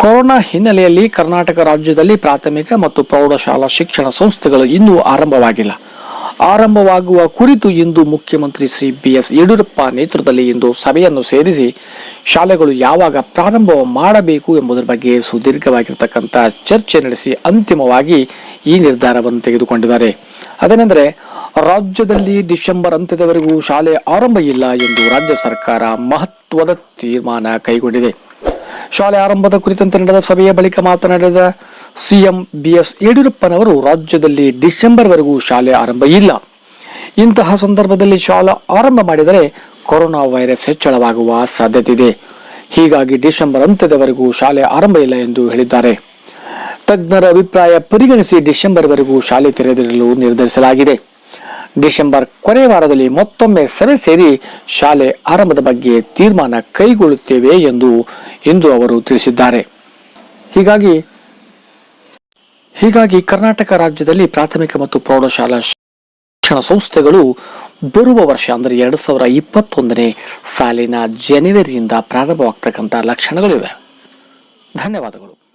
Corona ಹಿನ್ನೆಲೆಯಲ್ಲಿ ಕರ್ನಾಟಕ ರಾಜ್ಯದಲ್ಲಿ ಪ್ರಾಥಮಿಕ ಮತ್ತು ಪ್ರೌಢಶಾಲಾ ಶಿಕ್ಷಣ ಸಂಸ್ಥೆಗಳು ಇನ್ನೂ ಆರಂಭವಾಗಿಲ್ಲ. ಆರಂಭವಾಗುವ ಕುರಿತು ಇಂದು ಮುಖ್ಯಮಂತ್ರಿ ಸಿ ಬಿ ಎಸ್ ಯಡಿಯೂರಪ್ಪ ನೇತೃತ್ವದಲ್ಲಿ ಇಂದು ಸಭೆಯನ್ನು ಸೇರಿಸಿ ಶಾಲೆಗಳು ಯಾವಾಗ ಪ್ರಾರಂಭ ಮಾಡಬೇಕು ಎಂಬುದರ ಬಗ್ಗೆ ಸುದೀರ್ಘವಾಗಿರ್ತಕ್ಕಂಥ ಚರ್ಚೆ ನಡೆಸಿ ಅಂತಿಮವಾಗಿ ಈ ನಿರ್ಧಾರವನ್ನು ತೆಗೆದುಕೊಂಡಿದ್ದಾರೆ. ಅದೇನೆಂದರೆ, ರಾಜ್ಯದಲ್ಲಿ ಡಿಸೆಂಬರ್ ಅಂತ್ಯದವರೆಗೂ ಶಾಲೆ ಆರಂಭ ಇಲ್ಲ ಎಂದು ರಾಜ್ಯ ಸರ್ಕಾರ ಮಹತ್ವದ ತೀರ್ಮಾನ ಕೈಗೊಂಡಿದೆ. ಶಾಲೆ ಆರಂಭದ ಕುರಿತಂತೆ ನಡೆದ ಸಭೆಯ ಬಳಿಕ ಮಾತನಾಡಿದ ಸಿಎಂ ಬಿಎಸ್ ಯಡಿಯೂರಪ್ಪನವರು, ರಾಜ್ಯದಲ್ಲಿ ಡಿಸೆಂಬರ್ವರೆಗೂ ಶಾಲೆ ಆರಂಭ ಇಲ್ಲ. ಇಂತಹ ಸಂದರ್ಭದಲ್ಲಿ ಶಾಲಾ ಆರಂಭ ಮಾಡಿದರೆ ಕೊರೋನಾ ವೈರಸ್ ಹೆಚ್ಚಳವಾಗುವ ಸಾಧ್ಯತೆ ಇದೆ ಹೀಗಾಗಿ ಡಿಸೆಂಬರ್ ಅಂತ್ಯದವರೆಗೂ ಶಾಲೆ ಆರಂಭ ಇಲ್ಲ ಎಂದು ಹೇಳಿದ್ದಾರೆ. ತಜ್ಞರ ಅಭಿಪ್ರಾಯ ಪರಿಗಣಿಸಿ ಡಿಸೆಂಬರ್ವರೆಗೂ ಶಾಲೆ ತೆರೆದಿರಲು ನಿರ್ಧರಿಸಲಾಗಿದೆ. ಡಿಸೆಂಬರ್ ಕೊನೆ ವಾರದಲ್ಲಿ ಮತ್ತೊಮ್ಮೆ ಸಭೆ ಸೇರಿ ಶಾಲೆ ಆರಂಭದ ಬಗ್ಗೆ ತೀರ್ಮಾನ ಕೈಗೊಳ್ಳುತ್ತೇವೆ ಎಂದು ಇಂದು ಅವರು ತಿಳಿಸಿದ್ದಾರೆ. ಹೀಗಾಗಿ ಹೀಗಾಗಿ ಕರ್ನಾಟಕ ರಾಜ್ಯದಲ್ಲಿ ಪ್ರಾಥಮಿಕ ಮತ್ತು ಪ್ರೌಢಶಾಲಾ ಶಿಕ್ಷಣ ಸಂಸ್ಥೆಗಳು ಬರುವ ವರ್ಷ ಅಂದರೆ ಎರಡು ಸಾವಿರ ಇಪ್ಪತ್ತೊಂದನೇ ಸಾಲಿನ ಜನವರಿಯಿಂದ ಪ್ರಾರಂಭವಾಗ್ತಕ್ಕಂಥ ಲಕ್ಷಣಗಳಿವೆ. ಧನ್ಯವಾದಗಳು.